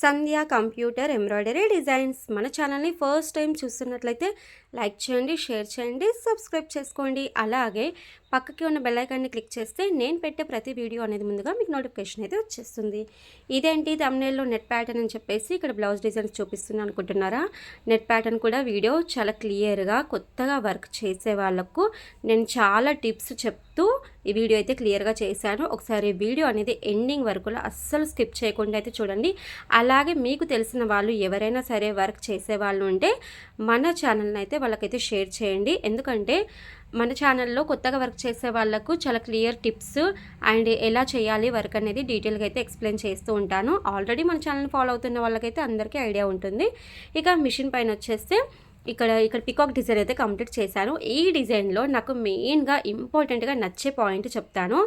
Sandhya computer embroidery designs. మన ఛానల్ని first time చూస్తున్నట్లయితే లైక్ చేయండి షేర్ చేయండి సబ్స్క్రైబ్ చేసుకోండి. అలాగే పక్కకి ఉన్న బెల్లైకాన్ని క్లిక్ చేస్తే నేను పెట్టే ప్రతి వీడియో అనేది ముందుగా మీకు నోటిఫికేషన్ అయితే వచ్చేస్తుంది. ఇదేంటి? తమ్నేల్లో నెట్ ప్యాటర్న్ అని చెప్పేసి ఇక్కడ బ్లౌజ్ డిజైన్స్ చూపిస్తున్నాను అనుకుంటున్నారా? నెట్ ప్యాటర్న్ కూడా వీడియో చాలా క్లియర్గా కొత్తగా వర్క్ చేసే వాళ్ళకు నేను చాలా టిప్స్ చెప్తూ ఈ వీడియో అయితే క్లియర్గా చేశాను. ఒకసారి వీడియో అనేది ఎండింగ్ వరకులో అస్సలు స్కిప్ చేయకుండా అయితే చూడండి. అలాగే మీకు తెలిసిన వాళ్ళు ఎవరైనా సరే వర్క్ చేసే వాళ్ళు ఉంటే మన ఛానల్ని అయితే వాళ్ళకైతే షేర్ చేయండి. ఎందుకంటే మన ఛానల్లో కొత్తగా వర్క్ చేసే వాళ్ళకు చాలా క్లియర్ టిప్స్ అండ్ ఎలా చేయాలి వర్క్ అనేది డీటెయిల్గా అయితే ఎక్స్ప్లెయిన్ చేస్తూ ఉంటాను. ఆల్రెడీ మన ఛానల్ ఫాలో అవుతున్న వాళ్ళకైతే అందరికీ ఐడియా ఉంటుంది. ఇక మిషన్ పైన వచ్చేస్తే ఇక్కడ ఇక్కడ పికాక్ డిజైన్ అయితే కంప్లీట్ చేశాను. ఈ డిజైన్లో నాకు మెయిన్గా ఇంపార్టెంట్గా నచ్చే పాయింట్ చెప్తాను.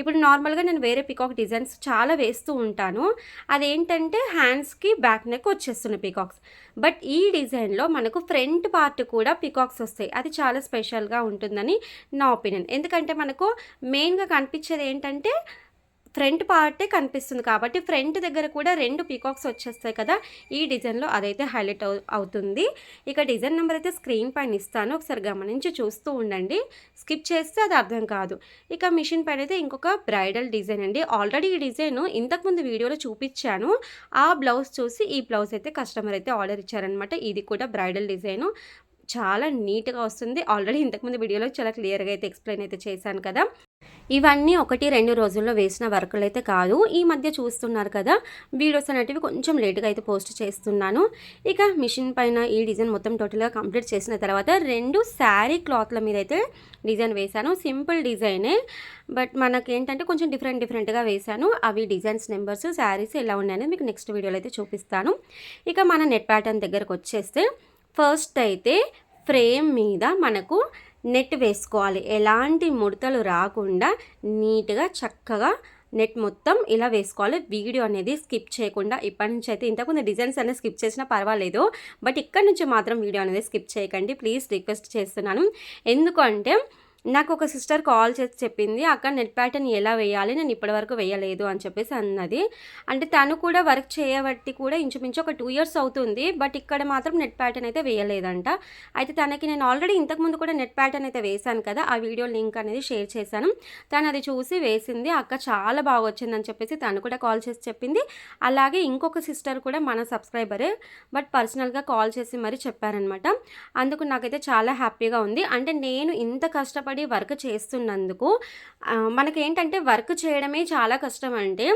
ఇప్పుడు నార్మల్గా నేను వేరే పికాక్ డిజైన్స్ చాలా వేస్తూ ఉంటాను. అదేంటంటే హ్యాండ్స్కి బ్యాక్ నెక్ వచ్చేస్తున్నాయి పికాక్స్ బట్ ఈ డిజైన్లో మనకు ఫ్రంట్ పార్ట్ కూడా పికాక్స్ వస్తాయి. అది చాలా స్పెషల్గా ఉంటుందని నా ఒపీనియన్ ఎందుకంటే మనకు మెయిన్గా కనిపించేది ఏంటంటే ఫ్రంట్ పార్టే కనిపిస్తుంది కాబట్టి ఫ్రంట్ దగ్గర కూడా రెండు పీకాక్స్ వచ్చేస్తాయి కదా. ఈ డిజైన్లో అదైతే హైలైట్ అవుతుంది. ఇక డిజైన్ నెంబర్ అయితే స్క్రీన్ పైన ఇస్తాను. ఒకసారి గమనించి చూస్తూ ఉండండి. స్కిప్ చేస్తే అది అర్థం కాదు. ఇక మిషన్ పైన అయితే ఇంకొక బ్రైడల్ డిజైన్ అండి. ఆల్రెడీ ఈ డిజైన్ ఇంతకుముందు వీడియోలో చూపించాను. ఆ బ్లౌజ్ చూసి ఈ బ్లౌజ్ అయితే కస్టమర్ అయితే ఆర్డర్ ఇచ్చారనమాట ఇది కూడా బ్రైడల్ డిజైన్. చాలా నీట్గా వస్తుంది. ఆల్రెడీ ఇంతకుముందు వీడియోలో చాలా క్లియర్గా అయితే ఎక్స్ప్లెయిన్ అయితే చేశాను కదా. ఇవన్నీ ఒకటి రెండు రోజుల్లో వేసిన వర్కులు అయితే కాదు. ఈ మధ్య చూస్తున్నారు కదా వీడియోస్ అనేటివి కొంచెం లేట్గా అయితే పోస్ట్ చేస్తున్నాను. ఇక మిషన్ పైన ఈ డిజైన్ మొత్తం టోటల్గా కంప్లీట్ చేసిన తర్వాత రెండు శారీ క్లాత్ల మీద అయితే డిజైన్ వేశాను. సింపుల్ డిజైనే. బట్ మనకేంటంటే కొంచెం డిఫరెంట్ డిఫరెంట్గా వేశాను. అవి డిజైన్స్ నెంబర్స్ శారీస్ ఎలా ఉన్నాయనేది మీకు నెక్స్ట్ వీడియోలో అయితే చూపిస్తాను. ఇక మన నెట్ ప్యాటర్న్ దగ్గరకు వచ్చేస్తే ఫస్ట్ అయితే ఫ్రేమ్ మీద మనకు నెట్ వేసుకోవాలి. ఎలాంటి ముడతలు రాకుండా నీట్గా చక్కగా నెట్ మొత్తం ఇలా వేసుకోవాలి. వీడియో అనేది స్కిప్ చేయకుండా ఇప్పటి నుంచి అయితే ఇంతకుముందు డిజైన్స్ అనేది స్కిప్ చేసినా పర్వాలేదు. బట్ ఇక్కడ నుంచి మాత్రం వీడియో అనేది స్కిప్ చేయకండి. ప్లీజ్ రిక్వెస్ట్ చేస్తున్నాను. ఎందుకంటే నాకు ఒక సిస్టర్ కాల్ చేసి చెప్పింది అక్క నెట్ ప్యాటర్న్ ఎలా వేయాలి? నేను ఇప్పటివరకు వేయలేదు అని చెప్పేసి అన్నది. అంటే తను కూడా వర్క్ చేయబట్టి కూడా ఇంచుమించు ఒక టూ ఇయర్స్ అవుతుంది బట్ ఇక్కడ మాత్రం నెట్ ప్యాటర్న్ అయితే వేయలేదంట. అయితే తనకి నేను ఆల్రెడీ ఇంతకుముందు కూడా నెట్ ప్యాటర్న్ అయితే వేశాను కదా ఆ వీడియో లింక్ అనేది షేర్ చేశాను. తను అది చూసి వేసింది అక్క చాలా బాగా వచ్చిందని చెప్పేసి తను కూడా కాల్ చేసి చెప్పింది. అలాగే ఇంకొక సిస్టర్ కూడా మన సబ్స్క్రైబరే బట్ పర్సనల్గా కాల్ చేసి మరి చెప్పారనమాట. అందుకు నాకైతే చాలా హ్యాపీగా ఉంది. అంటే నేను ఇంత కష్టపడి కష్టపడి వర్క్ చేస్తున్నందుకు మనకేంటంటే వర్క్ చేయడమే చాలా కష్టం అంటే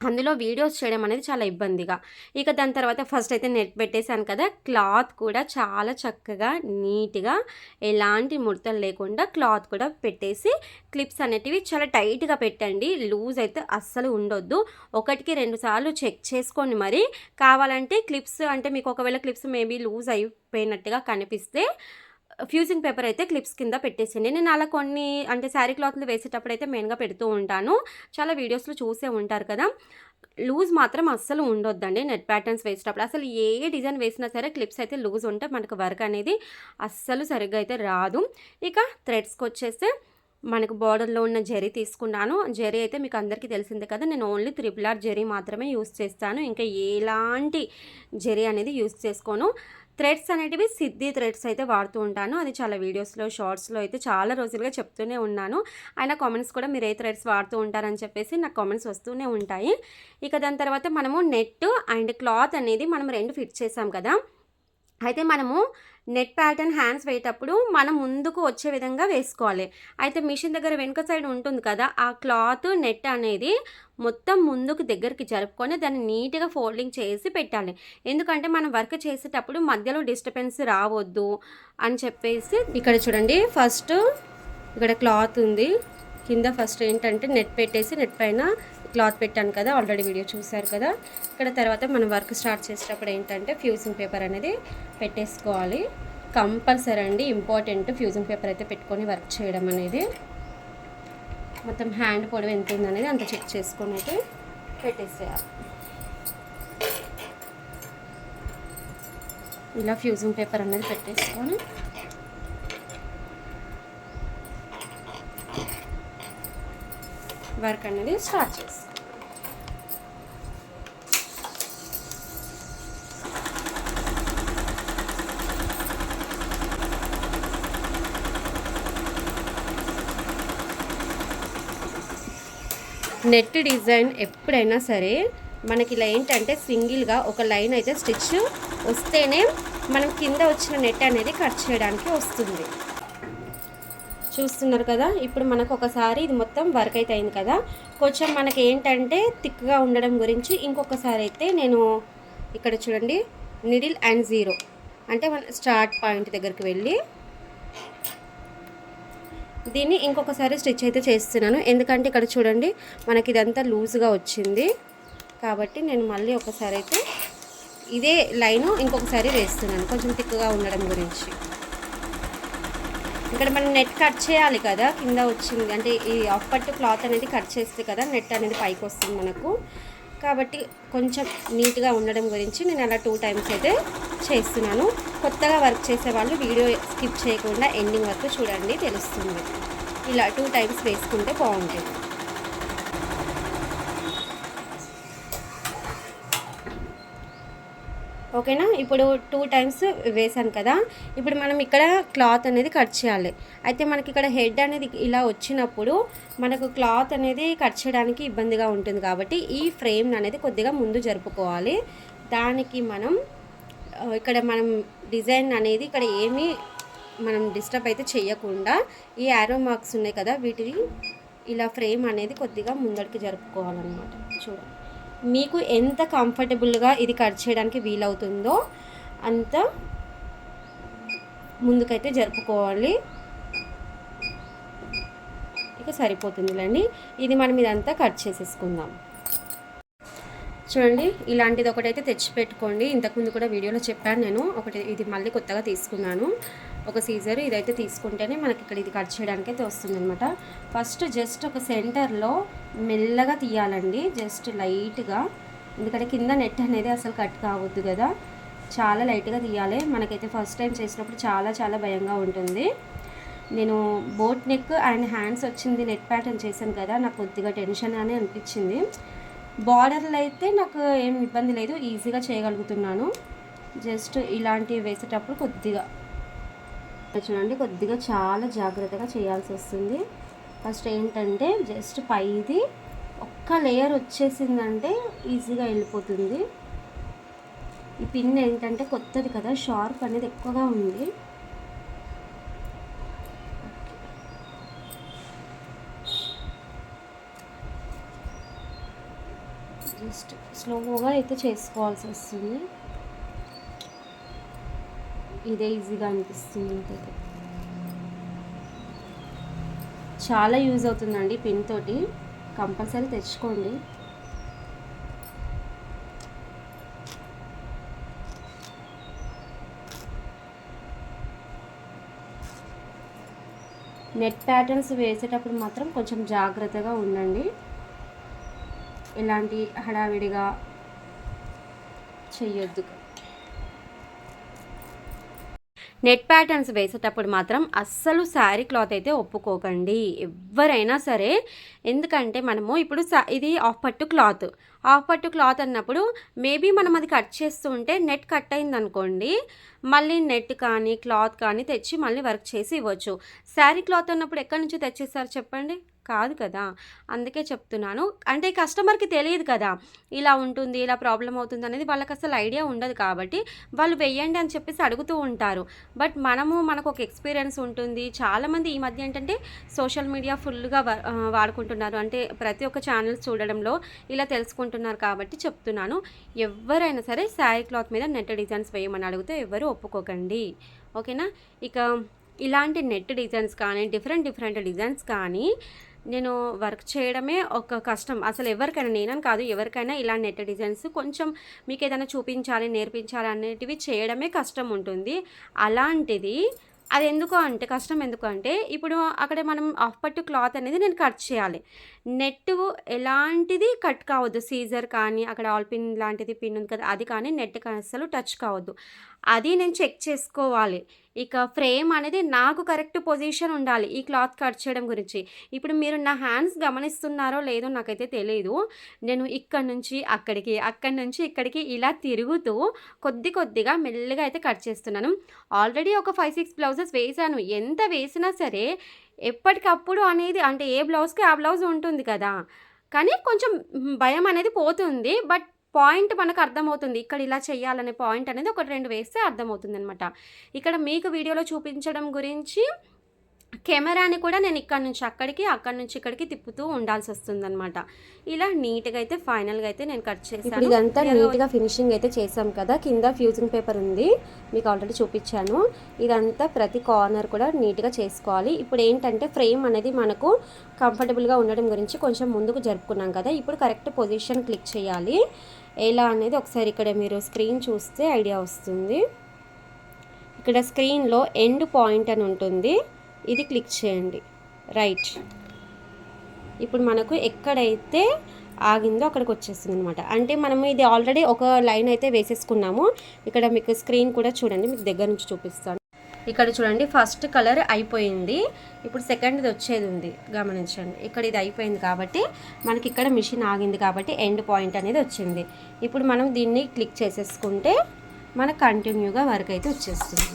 అందులో వీడియోస్ చేయడం అనేది చాలా ఇబ్బందిగా. ఇక దాని తర్వాత ఫస్ట్ అయితే నెట్ పెట్టేశాను కదా క్లాత్ కూడా చాలా చక్కగా నీట్గా ఎలాంటి ముడతలు లేకుండా క్లాత్ కూడా పెట్టేసి క్లిప్స్ అనేటివి చాలా టైట్గా పెట్టండి. లూజ్ అయితే అస్సలు ఉండొద్దు. ఒకటికి రెండు సార్లు చెక్ చేసుకోండి మరి. కావాలంటే క్లిప్స్ అంటే మీకు ఒకవేళ క్లిప్స్ మేబీ లూజ్ అయిపోయినట్టుగా కనిపిస్తే ఫ్యూజింగ్ పేపర్ అయితే క్లిప్స్ కింద పెట్టేసింది నేను అలా కొన్ని అంటే శారీ క్లాత్లు వేసేటప్పుడు అయితే మెయిన్గా పెడుతూ ఉంటాను. చాలా వీడియోస్లో చూసే ఉంటారు కదా. లూజ్ మాత్రం అస్సలు ఉండొద్దండి. నెట్ ప్యాటర్న్స్ వేసేటప్పుడు అసలు ఏ డిజైన్ వేసినా సరే క్లిప్స్ అయితే లూజ్ ఉంటే మనకు వర్క్ అనేది అస్సలు సరిగ్గా అయితే రాదు. ఇక థ్రెడ్స్కి వచ్చేస్తే మనకు బార్డర్లో ఉన్న జెరీ తీసుకున్నాను. జెరీ అయితే మీకు అందరికీ తెలిసిందే కదా నేను ఓన్లీ త్రిపుల్ ఆర్ జెరీ మాత్రమే యూస్ చేస్తాను. ఇంకా ఎలాంటి జెరీ అనేది యూస్ చేసుకోను. థ్రెడ్స్ అనేటివి సిద్ధి థ్రెడ్స్ అయితే వాడుతూ ఉంటాను. అది చాలా వీడియోస్లో షార్ట్స్లో అయితే చాలా రోజులుగా చెప్తూనే ఉన్నాను. ఆయన కామెంట్స్ కూడా మీరు ఏ థ్రెడ్స్ వాడుతూ ఉంటారని చెప్పేసి నాకు కామెంట్స్ వస్తూనే ఉంటాయి. ఇక దాని తర్వాత మనము నెట్ అండ్ క్లాత్ అనేది మనం రెండు ఫిట్ చేసాం కదా. అయితే మనము నెట్ ప్యాటర్న్ హ్యాండ్స్ వేయటప్పుడు మనం ముందుకు వచ్చే విధంగా వేసుకోవాలి. అయితే మిషన్ దగ్గర వెనుక సైడ్ ఉంటుంది కదా ఆ క్లాత్ నెట్ అనేది మొత్తం ముందుకు దగ్గరికి జరుపుకొని దాన్ని నీట్గా ఫోల్డింగ్ చేసి పెట్టాలి. ఎందుకంటే మనం వర్క్ చేసేటప్పుడు మధ్యలో డిస్టర్బెన్స్ రావద్దు అని చెప్పేసి ఇక్కడ చూడండి ఫస్ట్ ఇక్కడ క్లాత్ ఉంది. కింద ఫస్ట్ ఏంటంటే నెట్ పెట్టేసి నెట్ పైన క్లాత్ పెట్టాను కదా ఆల్రెడీ వీడియో చూశారు కదా. ఇక్కడ తర్వాత మనం వర్క్ స్టార్ట్ చేసేటప్పుడు ఏంటంటే ఫ్యూజింగ్ పేపర్ అనేది పెట్టేసుకోవాలి. కంపల్సరీ అండి ఇంపార్టెంట్ ఫ్యూజింగ్ పేపర్ అయితే పెట్టుకొని వర్క్ చేయడం అనేది. మొత్తం హ్యాండ్ పొడవు ఎంత ఉందనేది అంత చెక్ చేసుకొని అయితే పెట్టేసేయాలి. ఇలా ఫ్యూజింగ్ పేపర్ అనేది పెట్టేసుకొని వర్క్ అనేది స్టార్ట్ చేస్తాం. నెట్ డిజైన్ ఎప్పుడైనా సరే మనకి ఇలా ఏంటంటే సింగిల్గా ఒక లైన్ అయితే స్టిచ్ వస్తేనే మనం కింద వచ్చిన నెట్ అనేది కట్ చేయడానికి వస్తుంది. చూస్తున్నారు కదా? ఇప్పుడు మనకు ఒకసారి ఇది మొత్తం వర్క్ అయితే అయింది కదా? కొంచెం మనకి ఏంటంటే థిక్గా ఉండడం గురించి ఇంకొకసారి అయితే నేను ఇక్కడ చూడండి నిడిల్ అండ్ జీరో. అంటే మన స్టార్ట్ పాయింట్ దగ్గరికి వెళ్ళి దీన్ని ఇంకొకసారి స్టిచ్ అయితే చేస్తున్నాను. ఎందుకంటే ఇక్కడ చూడండి మనకి ఇదంతా లూజ్గా వచ్చింది. కాబట్టి నేను మళ్ళీ ఒకసారి అయితే ఇదే లైను ఇంకొకసారి వేస్తున్నాను. కొంచెం థిక్గా ఉండడం గురించి. ఇక్కడ మనం నెట్ కట్ చేయాలి కదా కింద వచ్చింది. అంటే ఈ ఆఫ్ పట్టు క్లాత్ అనేది కట్ చేస్తే కదా నెట్ అనేది పైకి వస్తుంది మనకు. కాబట్టి కొంచెం నీట్గా ఉండడం గురించి నేను అలా టూ టైమ్స్ అయితే చేస్తున్నాను. కొత్తగా వర్క్ చేసే వాళ్ళు వీడియో స్కిప్ చేయకుండా ఎండింగ్ వరకు చూడండి తెలుస్తుంది. ఇలా టూ టైమ్స్ వేసుకుంటే బాగుంటుంది. ఓకేనా? ఇప్పుడు టూ టైమ్స్ వేసాను కదా. ఇప్పుడు మనం ఇక్కడ క్లాత్ అనేది కట్ చేయాలి. అయితే మనకి ఇక్కడ హెడ్ అనేది ఇలా వచ్చినప్పుడు మనకు క్లాత్ అనేది కట్ చేయడానికి ఇబ్బందిగా ఉంటుంది కాబట్టి ఈ ఫ్రేమ్ అనేది కొద్దిగా ముందు జరుపుకోవాలి. దానికి మనం ఇక్కడ మనం డిజైన్ అనేది ఇక్కడ ఏమీ మనం డిస్టర్బ్ అయితే చేయకుండా ఈ యారో మార్క్స్ ఉన్నాయి కదా వీటిని ఇలా ఫ్రేమ్ అనేది కొద్దిగా ముందడికి జరుపుకోవాలన్నమాట. చూడండి మీకు ఎంత కంఫర్టబుల్గా ఇది కట్ చేయడానికి వీలవుతుందో అంత ముందుకైతే జరుపుకోవాలి. ఇక సరిపోతుందిలేండి. ఇది మనం ఇదంతా కట్ చేసేసుకుందాం. చూడండి ఇలాంటిది ఒకటైతే తెచ్చిపెట్టుకోండి. ఇంతకుముందు కూడా వీడియోలో చెప్పాను నేను. ఒకటి ఇది మళ్ళీ కొత్తగా తీసుకున్నాను. ఒక సీజర్ ఇదైతే తీసుకుంటేనే మనకి ఇక్కడ ఇది కట్ చేయడానికి అయితే వస్తుంది అనమాట ఫస్ట్ జస్ట్ ఒక సెంటర్లో మెల్లగా తీయాలండి. జస్ట్ లైట్గా. ఎందుకంటే కింద నెట్ అనేది అసలు కట్ కావద్దు కదా. చాలా లైట్గా తీయాలి. మనకైతే ఫస్ట్ టైం చేసినప్పుడు చాలా చాలా భయంగా ఉంటుంది. నేను బోట్ నెక్ అండ్ హ్యాండ్స్ వచ్చింది నెట్ ప్యాటర్న్ చేశాను కదా. నాకు కొద్దిగా టెన్షన్ అని అనిపించింది. బార్డర్లో అయితే నాకు ఏం ఇబ్బంది లేదు ఈజీగా చేయగలుగుతున్నాను. జస్ట్ ఇలాంటివి వేసేటప్పుడు కొద్దిగా చూడండి కొద్దిగా చాలా జాగ్రత్తగా చేయాల్సి వస్తుంది. ఫస్ట్ ఏంటంటే జస్ట్ పైది ఒక్క లేయర్ వచ్చేసిందంటే ఈజీగా వెళ్ళిపోతుంది. ఈ పిన్ ఏంటంటే కొత్తది కదా షార్ప్ అనేది ఎక్కువగా ఉంది. జస్ట్ స్లోగా అయితే చేసుకోవాల్సి వస్తుంది. ఇదే ఈజీగా అనిపిస్తుంది నాకైతే చాలా యూజ్ అవుతుందండి పిన్ తోటి. కంపల్సరీ తెచ్చుకోండి. నెట్ ప్యాటర్న్స్ వేసేటప్పుడు మాత్రం కొంచెం జాగ్రత్తగా ఉండండి. ఎలాంటి హడావిడిగా చెయ్యొద్దు. నెట్ ప్యాటర్న్స్ వేసేటప్పుడు మాత్రం అస్సలు శారీ క్లాత్ అయితే ఒప్పుకోకండి. ఎవరైనా సరే ఎందుకంటే మనము ఇప్పుడు ఇది ఆఫ్ పట్టు క్లాత్. ఆఫ్ పట్టు క్లాత్ అన్నప్పుడు మేబీ మనం అది కట్ చేస్తూ ఉంటే నెట్ కట్ అయింది అనుకోండి మళ్ళీ నెట్ కానీ క్లాత్ కానీ తెచ్చి మళ్ళీ వర్క్ చేసి ఇవ్వచ్చు. శారీ క్లాత్ అన్నప్పుడు ఎక్కడి నుంచి తెచ్చేస్తారు చెప్పండి? కాదు కదా. అందుకే చెప్తున్నాను. అంటే కస్టమర్కి తెలియదు కదా. ఇలా ఉంటుంది ఇలా ప్రాబ్లం అవుతుంది అనేది వాళ్ళకి అసలు ఐడియా ఉండదు కాబట్టి వాళ్ళు వెయ్యండి అని చెప్పేసి అడుగుతూ ఉంటారు. బట్ మనము మనకు ఒక ఎక్స్పీరియన్స్ ఉంటుంది. చాలామంది ఈ మధ్య ఏంటంటే సోషల్ మీడియా ఫుల్గా వాడుకుంటున్నారు. అంటే ప్రతి ఒక్క ఛానల్స్ చూడడంలో ఇలా తెలుసుకుంటున్నారు కాబట్టి చెప్తున్నాను. ఎవరైనా సరే శారీ క్లాత్ మీద నెట్ డిజైన్స్ వేయమని అడిగితే ఎవరు ఒప్పుకోకండి. ఓకేనా? ఇక ఇలాంటి నెట్ డిజైన్స్ కానీ డిఫరెంట్ డిఫరెంట్ డిజైన్స్ కానీ నేను వర్క్ చేయడమే ఒక కష్టం. అసలు ఎవరికైనా నేనని కాదు ఎవరికైనా ఇలా నెట్ డిజైన్స్ కొంచెం మీకు ఏదైనా చూపించాలి నేర్పించాలి అనేటివి చేయడమే కష్టం ఉంటుంది. అలాంటిది అది ఎందుకు అంటే కష్టం ఎందుకు అంటే ఇప్పుడు అక్కడ మనం ఆఫ్ పట్టు క్లాత్ అనేది నేను కట్ చేయాలి. నెట్ ఎలాంటిది కట్ కావద్దు. సీజర్ కానీ అక్కడ ఆల్ పిన్ లాంటిది పిన్ ఉంది కదా అది కానీ నెట్ అసలు టచ్ కావద్దు. అది నేను చెక్ చేసుకోవాలి. ఇక ఫ్రేమ్ అనేది నాకు కరెక్ట్ పొజిషన్ ఉండాలి ఈ క్లాత్ కట్ చేయడం గురించి. ఇప్పుడు మీరు నా హ్యాండ్స్ గమనిస్తున్నారో లేదో నాకైతే తెలియదు నేను ఇక్కడి నుంచి అక్కడికి అక్కడి నుంచి ఇక్కడికి ఇలా తిరుగుతూ కొద్ది కొద్దిగా మెల్లగా అయితే కట్ చేస్తున్నాను. ఆల్రెడీ ఒక ఫైవ్ సిక్స్ బ్లౌజెస్ వేసాను ఎంత వేసినా సరే ఎప్పటికప్పుడు అనేది అంటే ఏ బ్లౌజ్కి ఆ బ్లౌజ్ ఉంటుంది కదా? కానీ కొంచెం భయం అనేది పోతుంది. బట్ పాయింట్ మనకు అర్థమవుతుంది. ఇక్కడ ఇలా చేయాలనే పాయింట్ అనేది ఒకటి రెండు వేస్తే అర్థమవుతుంది అనమాట ఇక్కడ మీకు వీడియోలో చూపించడం గురించి కెమెరాని కూడా నేను ఇక్కడ నుంచి అక్కడికి అక్కడ నుంచి ఇక్కడికి తిప్పుతూ ఉండాల్సి వస్తుందన్నమాట. ఇలా నీట్గా అయితే ఫైనల్గా అయితే నేను కట్ చేశాను. ఇదంతా నీట్గా ఫినిషింగ్ అయితే చేసాం కదా కింద ఫ్యూజింగ్ పేపర్ ఉంది. మీకు ఆల్రెడీ చూపించాను. ఇదంతా ప్రతి కార్నర్ కూడా నీట్గా చేసుకోవాలి. ఇప్పుడు ఏంటంటే ఫ్రేమ్ అనేది మనకు కంఫర్టబుల్గా ఉండడం గురించి కొంచెం ముందుకు జరుపుకున్నాం కదా ఇప్పుడు కరెక్ట్ పొజిషన్ క్లిక్ చేయాలి. ఎలా అనేది ఒకసారి ఇక్కడ మీరు స్క్రీన్ చూస్తే ఐడియా వస్తుంది. ఇక్కడ స్క్రీన్లో ఎండ్ పాయింట్ అని ఉంటుంది. ఇది క్లిక్ చేయండి. రైట్. ఇప్పుడు మనకు ఎక్కడైతే ఆగిందో అక్కడికి వచ్చేస్తుంది అనమాట అంటే మనం ఇది ఆల్రెడీ ఒక లైన్ అయితే వేసేసుకున్నాము. ఇక్కడ మీకు స్క్రీన్ కూడా చూడండి. మీకు దగ్గర నుంచి చూపిస్తాను. ఇక్కడ చూడండి ఫస్ట్ కలర్ అయిపోయింది. ఇప్పుడు సెకండ్ది వచ్చేది ఉంది. గమనించండి. ఇక్కడ ఇది అయిపోయింది కాబట్టి మనకి ఇక్కడ మిషన్ ఆగింది కాబట్టి ఎండ్ పాయింట్ అనేది వచ్చింది. ఇప్పుడు మనం దీన్ని క్లిక్ చేసేసుకుంటే మనకు కంటిన్యూగా వర్క్ అయితే వచ్చేస్తుంది.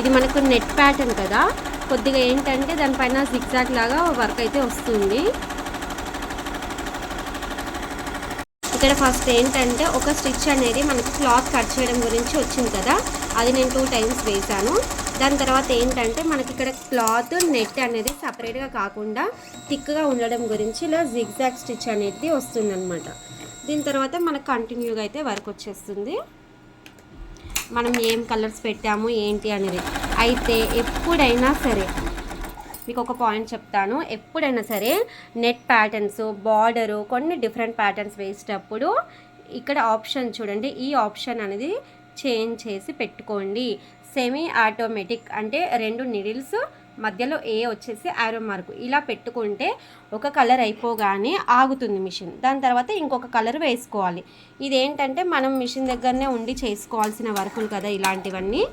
ఇది మనకు నెట్ ప్యాటర్న్ కదా. కొద్దిగా ఏంటంటే దానిపైన సిక్సాక్ లాగా వర్క్ అయితే వస్తుంది. ఇక్కడ ఫస్ట్ ఏంటంటే ఒక స్టిచ్ అనేది మనకి క్లాత్ కట్ చేయడం గురించి వచ్చింది కదా. అది నేను టూ టైమ్స్ వేశాను. దాని తర్వాత ఏంటంటే మనకి ఇక్కడ క్లాత్ నెట్ అనేది సపరేట్గా కాకుండా థిక్గా ఉండడం గురించి ఇలా జిగ్జాగ్ స్టిచ్ అనేది వస్తుందన్నమాట. దీని తర్వాత మనకు కంటిన్యూగా అయితే వర్క్ వచ్చేస్తుంది. మనం ఏం కలర్స్ పెట్టాము ఏంటి అనేది. అయితే ఎప్పుడైనా సరే మీకు ఒక పాయింట్ చెప్తాను. ఎప్పుడైనా సరే నెట్ ప్యాటర్న్స్ బార్డరు కొన్ని డిఫరెంట్ ప్యాటర్న్స్ వేసేటప్పుడు ఇక్కడ ఆప్షన్ చూడండి. ఈ ఆప్షన్ అనేది చేంజ్ చేసి పెట్టుకోండి. సెమీ ఆటోమేటిక్ అంటే రెండు నిడిల్స్ మధ్యలో ఏ వచ్చేసి ఆరో మార్కు ఇలా పెట్టుకుంటే ఒక కలర్ అయిపోగానే ఆగుతుంది మిషన్ దాని తర్వాత ఇంకొక కలర్ వేసుకోవాలి. ఇదేంటంటే మనం మిషన్ దగ్గరనే ఉండి చేసుకోవాల్సిన వర్కులు కదా ఇలాంటివన్నీ.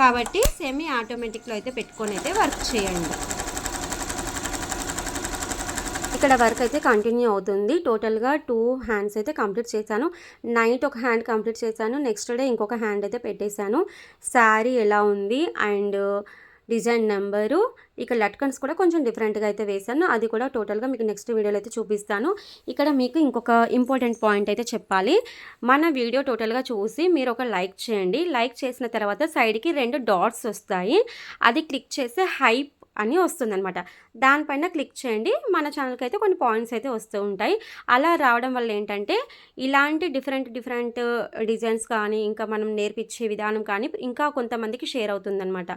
కాబట్టి సెమీ ఆటోమేటిక్లో అయితే పెట్టుకొని అయితే వర్క్ చేయండి. ఇక్కడ వర్క్ అయితే కంటిన్యూ అవుతుంది. టోటల్గా టూ హ్యాండ్స్ అయితే కంప్లీట్ చేశాను. నైట్ ఒక హ్యాండ్ కంప్లీట్ చేశాను. నెక్స్ట్ డే ఇంకొక హ్యాండ్ అయితే పెట్టేశాను. శారీ ఎలా ఉంది? అండ్ డిజైన్ నెంబరు ఇక లట్కన్స్ కూడా కొంచెం డిఫరెంట్గా అయితే వేశాను. అది కూడా టోటల్గా మీకు నెక్స్ట్ వీడియోలో అయితే చూపిస్తాను. ఇక్కడ మీకు ఇంకొక ఇంపార్టెంట్ పాయింట్ అయితే చెప్పాలి. మన వీడియో టోటల్గా చూసి మీరు ఒక లైక్ చేయండి. లైక్ చేసిన తర్వాత సైడ్కి రెండు డాట్స్ వస్తాయి. అది క్లిక్ చేస్తే హైప్ అని వస్తుందనమాట దానిపైన క్లిక్ చేయండి. మన ఛానల్కి అయితే కొన్ని పాయింట్స్ అయితే వస్తూ ఉంటాయి. అలా రావడం వల్ల ఏంటంటే ఇలాంటి డిఫరెంట్ డిఫరెంట్ డిజైన్స్ కానీ ఇంకా మనం నేర్పించే విధానం కానీ ఇంకా కొంతమందికి షేర్ అవుతుందనమాట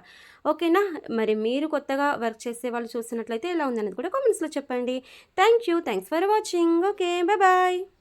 ఓకేనా? మరి మీరు కొత్తగా వర్క్ చేసే వాళ్ళు చూసినట్లయితే ఎలా ఉందనేది కూడా కామెంట్స్లో చెప్పండి. Thank you thanks for watching. Okay. Bye bye.